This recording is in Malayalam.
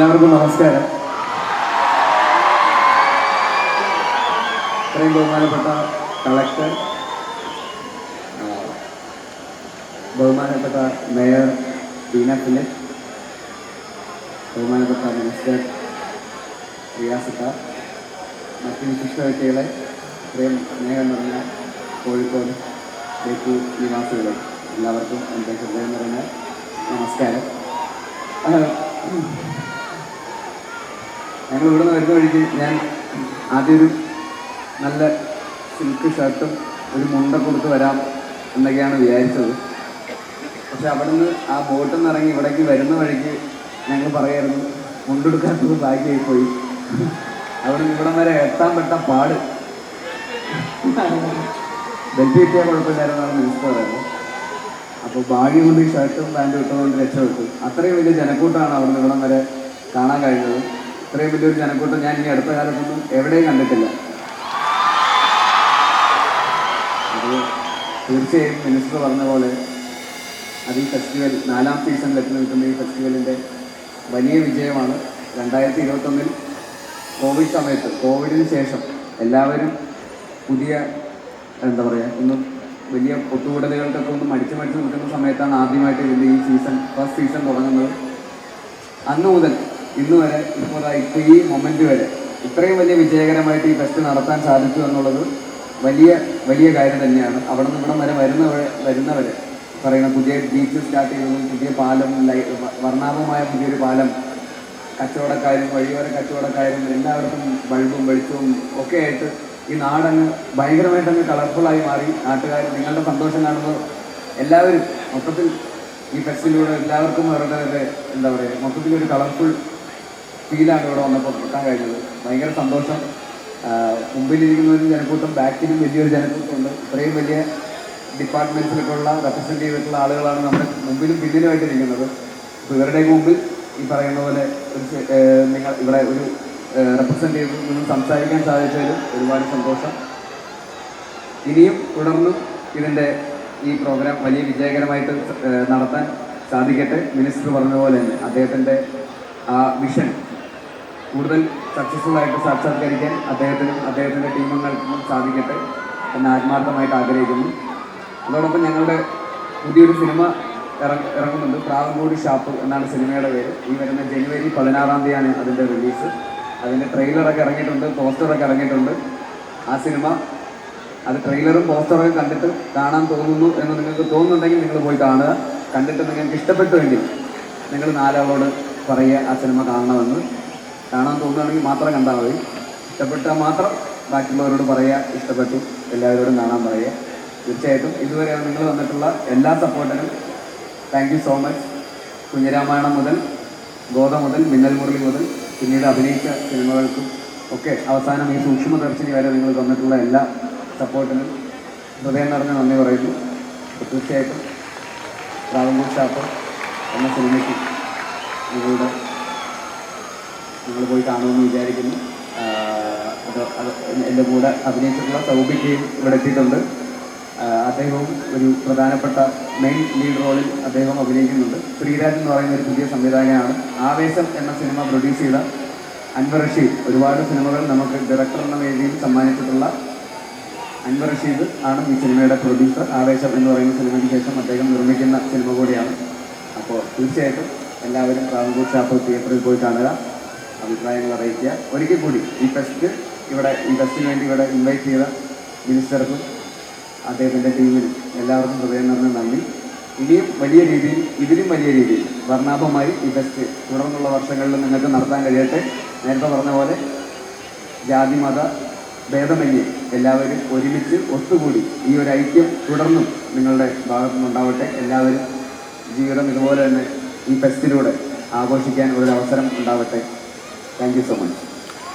എല്ലാവർക്കും നമസ്കാരം. ഇത്രയും ബഹുമാനപ്പെട്ട കളക്ടർ ബഹുമാനപ്പെട്ട മേയർ ബീന ഫിലിപ്പ് ബഹുമാനപ്പെട്ട മിനിസ്റ്റർ റിയാസിക്ക മറ്റ് വിശിഷ്ട വ്യക്തികളെ ഇത്രയും സ്നേഹം നിറഞ്ഞ കോഴിക്കോട് ബേക്കു നിവാസികളെ എല്ലാവർക്കും എന്റെ ഹൃദയം നിറഞ്ഞ നമസ്കാരം. ഞങ്ങൾ ഇവിടെ നിന്ന് വരുന്ന വഴിക്ക് ഞാൻ ആദ്യം ഒരു നല്ല സിൽക്ക് ഷർട്ടും ഒരു മുണ്ട കൊടുത്ത് വരാം എന്നൊക്കെയാണ് വിചാരിച്ചത്. പക്ഷെ അവിടെ നിന്ന് ആ ബോട്ടിൽ നിന്ന് ഇറങ്ങി ഇവിടേക്ക് വരുന്ന വഴിക്ക് ഞങ്ങൾ പറയായിരുന്നു മുണ്ടെടുക്കാത്തത് ഭാഗ്യമായി പോയി അവിടെ നിന്ന് ഇവിടം വരെ എത്താൻ പെട്ട പാട്. ബെൽറ്റ് കിട്ടിയാൽ കുഴപ്പമില്ലായിരുന്നാണ് മിനിസ്റ്റർ പറയുന്നത്. അപ്പോൾ ഭാഗ്യം കൊണ്ട് ഈ ഷർട്ടും പാന്റും ഇട്ടുകൊണ്ട് രക്ഷപ്പെട്ടു. അത്രയും വലിയ ജനക്കൂട്ടമാണ് അവിടെ നിന്ന് ഇവിടം വരെ കാണാൻ കഴിഞ്ഞത്. ഇത്രയും വലിയൊരു ജനക്കൂട്ടം ഞാൻ ഇനി അടുത്ത കാലത്തൊന്നും എവിടെയും കണ്ടിട്ടില്ല. അത് തീർച്ചയായും മിനിസ്റ്റർ പറഞ്ഞ പോലെ അത് ഈ ഫെസ്റ്റിവൽ നാലാം സീസണിലെത്തി നിൽക്കുന്ന ഈ ഫെസ്റ്റിവലിന്റെ വലിയ വിജയമാണ്. രണ്ടായിരത്തി ഇരുപത്തൊന്നിൽ കോവിഡ് സമയത്ത് കോവിഡിന് ശേഷം എല്ലാവരും പുതിയ എന്താ പറയുക ഒന്നും വലിയ ഒത്തുകൂടലുകൾക്കൊക്കെ ഒന്ന് മടിച്ച് മടിച്ച് നിൽക്കുന്ന സമയത്താണ് ആദ്യമായിട്ട് ഇതിന്റെ ഈ സീസൺ ഫസ്റ്റ് സീസൺ തുടങ്ങുന്നത്. അന്ന് മുതൽ ഇന്ന് വരെ ഇപ്പോൾ ഇപ്പോൾ ഈ മൊമെന്റ് വരെ ഇത്രയും വലിയ വിജയകരമായിട്ട് ഈ ഫെസ്റ്റ് നടത്താൻ സാധിച്ചു എന്നുള്ളത് വലിയ വലിയ കാര്യം തന്നെയാണ്. അവിടെ നിന്ന് ഇവിടം വരെ വരുന്നവരെ വരുന്നവരെ പറയുന്ന പുതിയ ബീച്ച് സ്റ്റാർട്ട് ചെയ്തതും പുതിയ പാലം വർണാഭമായ പുതിയൊരു പാലം കച്ചവടക്കാരും വഴിയോര കച്ചവടക്കാരും എല്ലാവർക്കും ബൾബും വെളിച്ചവും ഒക്കെ ആയിട്ട് ഈ നാടങ്ങ് ഭയങ്കരമായിട്ടങ്ങ് കളർഫുള്ളായി മാറി. നാട്ടുകാർ നിങ്ങളുടെ സന്തോഷം കാണുമ്പോൾ എല്ലാവരും മൊത്തത്തിൽ ഈ ഫെസ്റ്റിലൂടെ എല്ലാവർക്കും അവരുടെ എന്താ പറയുക മൊത്തത്തിൽ ഒരു കളർഫുൾ ഫീലാണ് ഇവിടെ വന്നപ്പോൾ കിട്ടാൻ കഴിഞ്ഞത്. ഭയങ്കര സന്തോഷം. മുമ്പിലിരിക്കുന്ന ഒരു ജനക്കൂട്ടം ബാക്കിലും വലിയൊരു ജനക്കൂട്ടമുണ്ട്. ഇത്രയും വലിയ ഡിപ്പാർട്ട്മെന്റ്സിലൊക്കെയുള്ള റെപ്രസെന്റ് ചെയ്തിട്ടുള്ള ആളുകളാണ് നമ്മുടെ മുമ്പിലും പിന്നിലുമായിട്ട് ഇരിക്കുന്നത്. അപ്പോൾ ഇവരുടെ മുമ്പിൽ ഈ പറയുന്ന പോലെ ഒരു നിങ്ങൾ ഇവിടെ ഒരു റെപ്രസെന്റ് ചെയ്ത് നിന്ന് സംസാരിക്കാൻ സാധിച്ചതിൽ ഒരുപാട് സന്തോഷം. ഇനിയും തുടർന്നും ഇതിന്റെ ഈ പ്രോഗ്രാം വലിയ വിജയകരമായിട്ട് നടത്താൻ സാധിക്കട്ടെ. മിനിസ്റ്റർ പറഞ്ഞ പോലെ തന്നെ അദ്ദേഹത്തിന്റെ ആ വിഷൻ കൂടുതൽ സക്സസ്ഫുൾ ആയിട്ട് സാക്ഷാത്കരിക്കാൻ അദ്ദേഹത്തിനും അദ്ദേഹത്തിന്റെ ടീമങ്ങൾക്കും സാധിക്കട്ടെ എന്ന് ആത്മാർത്ഥമായിട്ട് ആഗ്രഹിക്കുന്നു. അതോടൊപ്പം ഞങ്ങളുടെ പുതിയൊരു സിനിമ ഇറങ്ങ ഇറങ്ങുന്നുണ്ട്. പ്രാവങ്കോട് ഷാപ്പ് എന്നാണ് സിനിമയുടെ പേര്. ഈ വരുന്ന ജനുവരി പതിനാറാം തീയതിയാണ് അതിന്റെ റിലീസ് അതിന്റെ ട്രെയിലറൊക്കെ ഇറങ്ങിയിട്ടുണ്ട് പോസ്റ്ററൊക്കെ ഇറങ്ങിയിട്ടുണ്ട്. ആ സിനിമ അത് ട്രെയിലറും പോസ്റ്ററൊക്കെ കണ്ടിട്ട് കാണാൻ തോന്നുന്നു എന്ന് നിങ്ങൾക്ക് തോന്നുന്നുണ്ടെങ്കിൽ നിങ്ങൾ പോയി കാണുക. കണ്ടിട്ട് നിങ്ങൾക്ക് ഇഷ്ടപ്പെട്ടുവെങ്കിൽ നിങ്ങൾ നാലാളോട് പറയുക ആ സിനിമ കാണണമെന്ന്. കാണാൻ തോന്നുകയാണെങ്കിൽ മാത്രം കണ്ടാൽ മതി. ഇഷ്ടപ്പെട്ടാൽ മാത്രം ബാക്കിയുള്ളവരോട് പറയുക ഇഷ്ടപ്പെട്ടു എല്ലാവരോടും കാണാൻ പറയുക. തീർച്ചയായിട്ടും ഇതുവരെ നിങ്ങൾ വന്നിട്ടുള്ള എല്ലാ സപ്പോർട്ടിനും താങ്ക് സോ മച്ച് കുഞ്ഞിരാമായണം മുതൽ ഗോത മുതൽ മിന്നൽ മുരളി മുതൽ പിന്നീട് അഭിനയിച്ച സിനിമകൾക്കും ഒക്കെ അവസാനം ഈ സൂക്ഷ്മ സൂക്ഷ്മദർശിനി വരെ നിങ്ങൾ തന്നിട്ടുള്ള എല്ലാ സപ്പോർട്ടിനും ഹൃദയം നിറഞ്ഞ നന്ദി പറയുന്നു. തീർച്ചയായിട്ടും ട്രാവൻകൂർ ഷാപ്പ് എന്ന സിനിമയ്ക്ക് നിങ്ങളുടെ നിങ്ങൾ പോയി കാണുമെന്ന് വിചാരിക്കുന്നു. അത് എന്റെ കൂടെ അഭിനയിച്ചിട്ടുള്ള സൗബിക്കയും ഇവിടെ എത്തിയിട്ടുണ്ട്. അദ്ദേഹവും ഒരു പ്രധാനപ്പെട്ട മെയിൻ ലീഡ് റോളിൽ അദ്ദേഹം അഭിനയിക്കുന്നുണ്ട്. ശ്രീരാജ് എന്ന് പറയുന്ന ഒരു പുതിയ സംവിധായകനാണ്. ആവേശം എന്ന സിനിമ പ്രൊഡ്യൂസ് ചെയ്ത അൻവർ റഷീദ്. ഒരുപാട് സിനിമകൾ നമുക്ക് ഡയറക്ടർ എന്ന വേദിയിൽ സമ്മാനിച്ചിട്ടുള്ള അൻവർ റഷീദ് ആണ് ഈ സിനിമയുടെ പ്രൊഡ്യൂസർ ആവേശം എന്ന് പറയുന്ന സിനിമയ്ക്ക് ശേഷം അദ്ദേഹം നിർമ്മിക്കുന്ന സിനിമ കൂടിയാണ്. അപ്പോൾ തീർച്ചയായിട്ടും എല്ലാവരും റാവൻകൂർ ഷാപ്പ് തിയേറ്ററിൽ പോയി കാണുക. അഭിപ്രായങ്ങൾ അറിയിക്കുക. ഒരിക്കൽ കൂടി ഈ ഫെസ്റ്റ് ഇവിടെ ഈ ഫെസ്റ്റിന് വേണ്ടി ഇവിടെ ഇൻവൈറ്റ് ചെയ്ത മിനിസ്റ്റർക്കും അദ്ദേഹത്തിന്റെ ടീമിനും എല്ലാവർക്കും ഹൃദയം നിറഞ്ഞ നന്ദി. ഇനിയും വലിയ രീതിയിൽ ഇതിലും വലിയ രീതിയിൽ വർണാഭമായി ഈ ഫെസ്റ്റ് തുടർന്നുള്ള വർഷങ്ങളിൽ നിങ്ങൾക്ക് നടത്താൻ കഴിയട്ടെ. നേരത്തെ പറഞ്ഞ പോലെ ജാതി മത ഭേദമന്യേ എല്ലാവരും ഒരുമിച്ച് ഒത്തുകൂടി ഈ ഒരു ഐക്യം തുടർന്നും നിങ്ങളുടെ ഭാഗത്തു നിന്നുണ്ടാവട്ടെ. എല്ലാവരും ജീവിതം ഇതുപോലെ തന്നെ ഈ ഫെസ്റ്റിലൂടെ ആഘോഷിക്കാൻ ഒരു അവസരം ഉണ്ടാവട്ടെ. Thank you so much